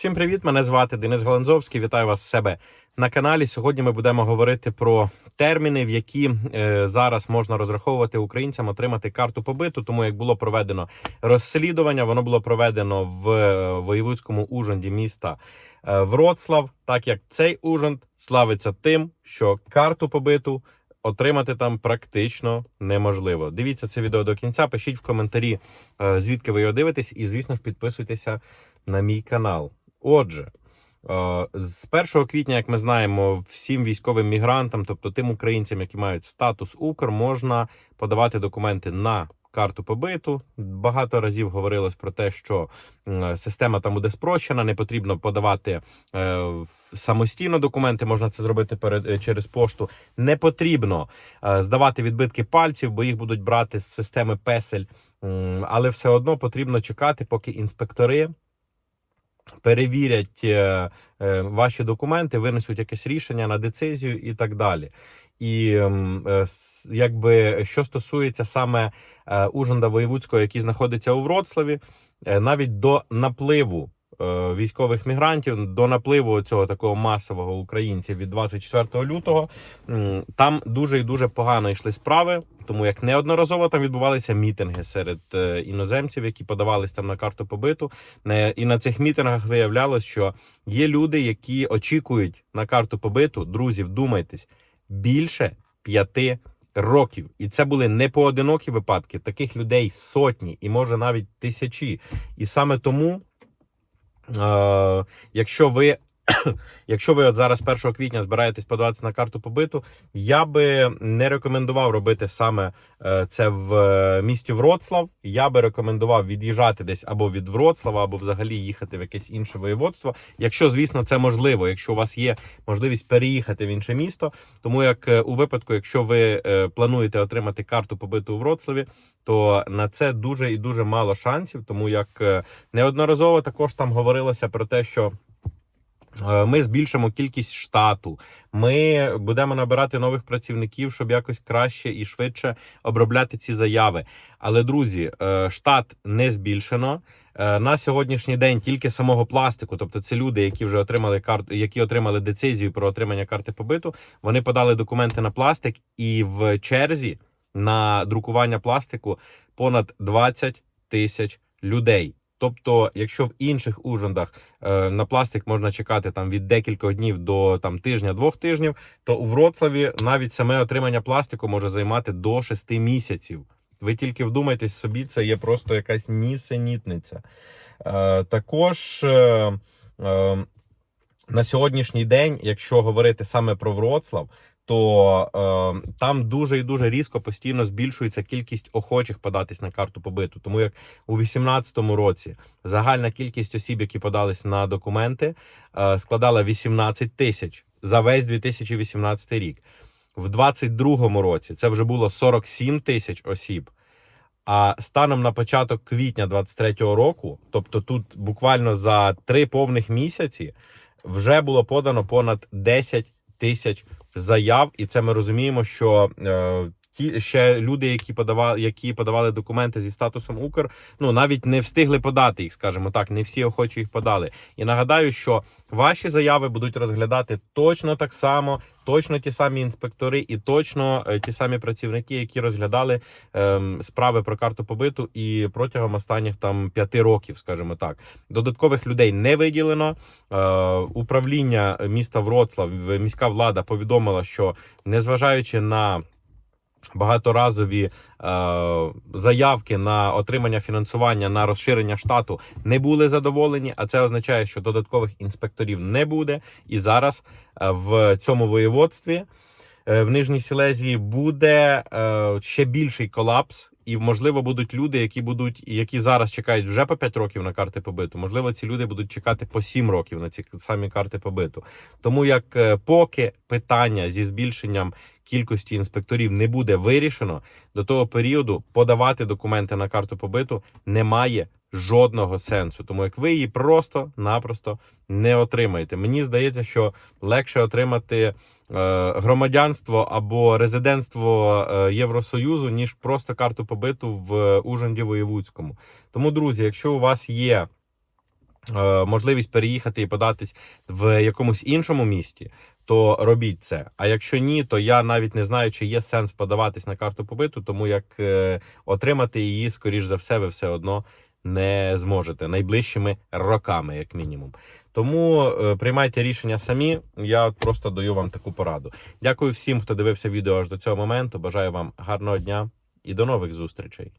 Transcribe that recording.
Всім привіт! Мене звати Денис Галанзовський. Вітаю вас в себе на каналі. Сьогодні ми будемо говорити про терміни, в які е, зараз можна розраховувати українцям отримати карту побиту. Тому як було проведено розслідування, воно було проведено в е, воєвудському ужонді міста е, Вроцлав. Так як цей ужонд славиться тим, що карту побиту отримати там практично неможливо. Дивіться це відео до кінця. Пишіть в коментарі, звідки ви його дивитесь, і звісно ж підписуйтеся на мій канал. Отже, е, з 1 квітня, як ми знаємо, всім військовим мігрантам, тобто тим українцям, які мають статус Укр, можна подавати документи на карту побиту. Багато разів говорилось про те, що система там буде спрощена, не потрібно подавати е, самостійно документи, можна це зробити перед е, через пошту. Не потрібно здавати відбитки пальців, бо їх будуть брати з системи песель. Але все одно потрібно чекати, поки інспектори перевірять е, е, ваші документи, винесуть якесь рішення на децизію і так далі. І ем, е, якби що стосується саме Ужонда Воєвудського, який знаходиться у Вроцлаві, навіть до напливу військових мігрантів, до напливу цього такого масового українців від 24 лютого, там дуже і дуже погано йшли справи, тому як неодноразово там відбувалися мітинги серед е, іноземців, які подавались там на карту побиту. І на цих мітингах виявлялось, що є люди, які очікують на карту побиту. Друзі, вдумайтесь, більше п'яти років. І це були не поодинокі випадки. Таких людей сотні і може навіть тисячі. І саме тому, е, якщо ви. Якщо ви от зараз 1 квітня збираєтесь подаватися на карту побиту, я би не рекомендував робити саме е, це в е, місті Вроцлав. Я би рекомендував від'їжджати десь або від Вроцлава, або взагалі їхати в якесь інше воєводство. Якщо, звісно, це можливо, якщо у вас є можливість переїхати в інше місто. Тому як е, у випадку, якщо ви плануєте отримати карту побиту у Вроцлаві, то на це дуже і дуже мало шансів, тому як неодноразово також там говорилося про те, що. Е, Ми збільшимо кількість штату. Ми будемо набирати нових працівників, щоб якось краще і швидше обробляти ці заяви. Але друзі, е, штат не збільшено. Е, На сьогоднішній день тільки самого пластику, тобто це люди, які вже отримали карту, які отримали децизію про отримання карти побиту. Вони подали документи на пластик, і в черзі на друкування пластику понад 20 тисяч людей. Тобто, якщо в інших ужондах е, на пластик можна чекати там від декількох днів до там тижня-двох тижнів, то у Вроцлаві навіть саме отримання пластику може займати до 6 місяців. Ви тільки вдумайтесь собі, це є просто якась нісенітниця. Е, також е, е, на сьогоднішній день, якщо говорити саме про Вроцлав, то е, там дуже і дуже різко постійно збільшується кількість охочих податись на карту побиту. Тому як у 2018 році загальна кількість осіб, які подались на документи, е, складала 18 тисяч за весь 2018 рік. В 2022 році це вже було 47 тисяч осіб. А станом на початок квітня 2023 року, тобто тут буквально за три повних місяці, вже було подано понад 10 тисяч заяв, і це ми розуміємо, що е, ті ще люди, які подавали, які подавали документи зі статусом Укр, ну навіть не встигли подати їх, скажімо так, не всі охочі їх подали. І нагадаю, що ваші заяви будуть розглядати точно так само, точно ті самі інспектори і точно е, ті самі працівники, які розглядали ем, справи про карту побиту і протягом останніх там п'яти років, скажімо так, додаткових людей не виділено. Е, управління міста Вроцлав, міська влада повідомила, що незважаючи на багаторазові е, заявки на отримання фінансування на розширення штату не були задоволені. А це означає, що додаткових інспекторів не буде. І зараз е, в цьому воєводстві е, в Нижній Сілезії буде е, ще більший колапс. І можливо будуть люди, які будуть, які зараз чекають вже по 5 років на карти побиту. Можливо, ці люди будуть чекати по 7 років на ці самі карти побиту. Тому як е, поки питання зі збільшенням кількості інспекторів не буде вирішено, до того періоду подавати документи на карту побиту немає жодного сенсу. Тому як ви її просто-напросто не отримаєте. Мені здається, що легше отримати е, громадянство або резидентство е, Євросоюзу, ніж просто карту побиту в Ужанді Воєвудському. Тому, друзі, якщо у вас є е, можливість переїхати і податись в якомусь іншому місті, то робіть це. А якщо ні, то я навіть не знаю, чи є сенс подаватись на карту побиту, тому як е, отримати її, скоріш за все, ви все одно не зможете найближчими роками, як мінімум. Тому е, приймайте рішення самі. Я просто даю вам таку пораду. Дякую всім, хто дивився відео аж до цього моменту. Бажаю вам гарного дня і до нових зустрічей.